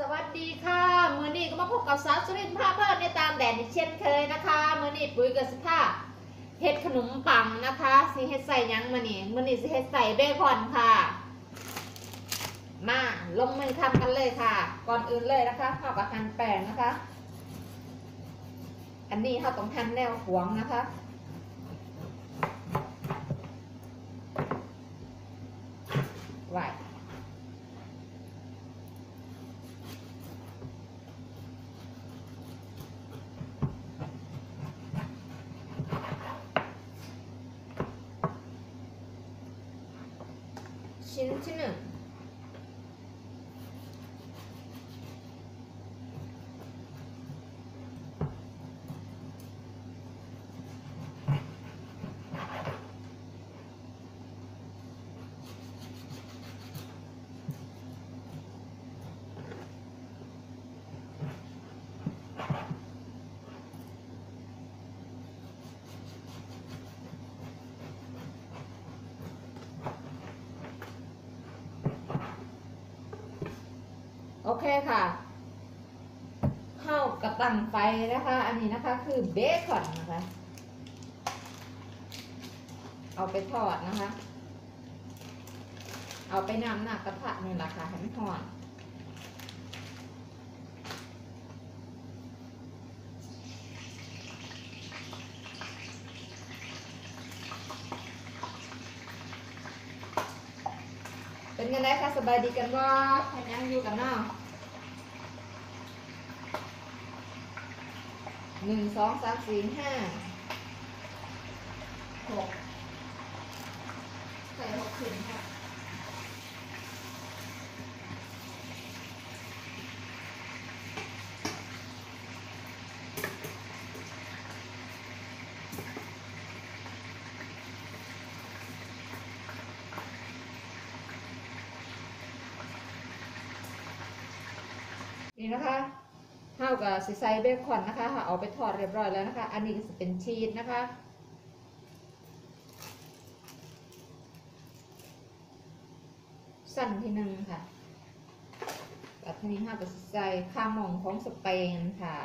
สวัสดีค่ะมือนี้ก็มาพบกับสาวสุรินทร์ภาพเพิ่มในตามแดดอีกเช่นเคยนะคะมือนี้ปุ๋ยกับสภาเฮ็ดขนมปังนะคะสิเฮ็ดใส่ยังมือนี้มือนี้สิเฮ็ดใส่เบคอนค่ะ มาลงมือทำกันเลยค่ะ ก่อนอื่นเลยนะคะข้าวกับหั่นแป้งนะคะ อันนี้เขาต้องหั่นแนวขวงนะคะไหว ชิ้นที่ห เคค่ะข้าวกระตังไฟนะคะ อันนี้นะคะคือเบคอนนะคะ เอาไปทอดนะคะ เอาไปนำหน้ากระทะนี่แหละค่ะให้มันทอดเป็นยังไงคะสบายดีกันว่าแค่ยังอยู่กันเนาะ หนึ่งสองสามสี่ห้าหกใส่หกขึ้นค่ะนี่นะคะ เท่ากับสิใส่เบคอนนะคะเอาไปทอดเรียบร้อยแล้วนะคะ อันนี้จะเป็นชีสนะคะ สั้นที่หนึ่งค่ะแบบนี้ห้ากับใส่ข้าวหมองของสเปนค่ะ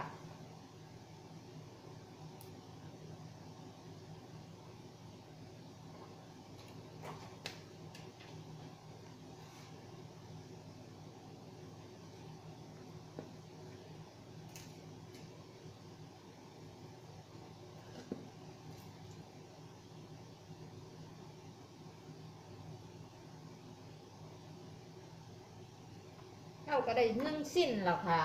เราก็ได้นึ่งสิ้นแล้วค่ะ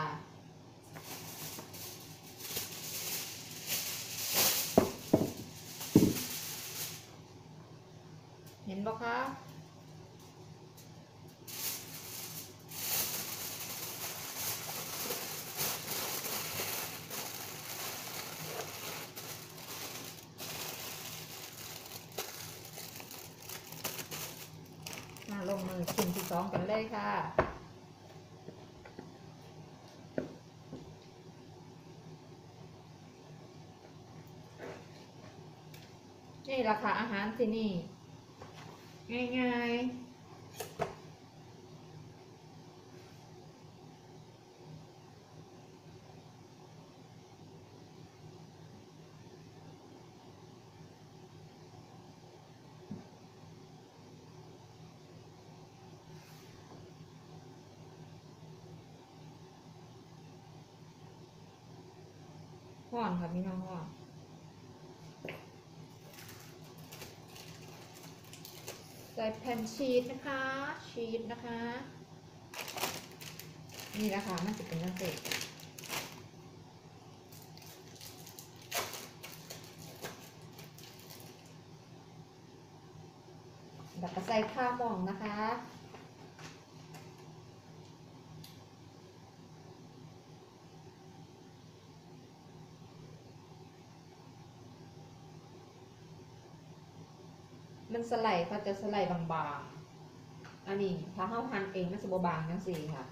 เห็นบ่คะมาลงมือชิ้นที่สองกันเลยค่ะ นี่ราคาอาหารที่นี่ ง่ายๆห่อนค่ะพี่น้องห่อน ส่แผ่นชีสนะคะ ชีสนะคะ นี่นะคะมันจะเป็นนักเตะแล้วก็ใส่ข้าวหมองนะคะ มันสไลด์เขาจะสไลด์บางๆ อันนี้ถ้าเฮาหั่นเองมันจะบบางจังสี่ค่ะ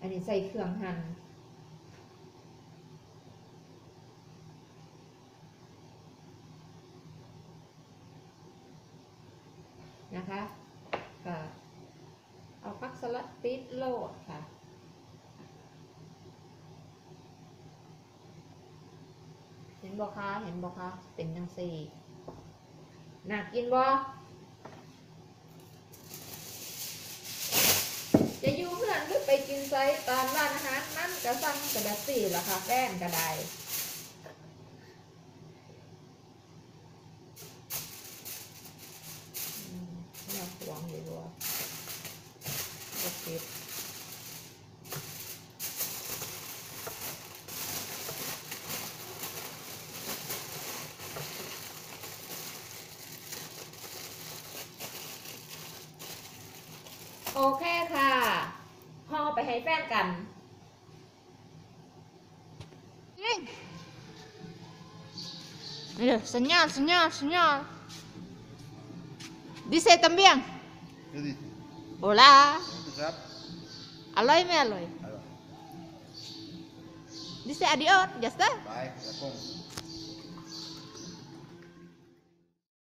อันนี้ใส่เครื่องหั่นนะคะก็เอาพักสลัดปิดโลดค่ะเห็นบ่คะเห็นบ่คะเป็นจังสี่ น่ากินบ่จะอยู่เพื่อนหรือไปกินไซตามร้านอาหารนั่นก็สั่งกระดาษสี่ละค่ะแป้งกระไดอืมอยากหวงอยู่บ่โอเคโอ เคค่ะห่อไปให้แฟนกัน Mira, señal, señal, señal. Dice también, ¿Qué dice? hola, ¿Dónde está? aloy me aloy. Ahí va. Dice adiós, ya está. Bye, la pongo.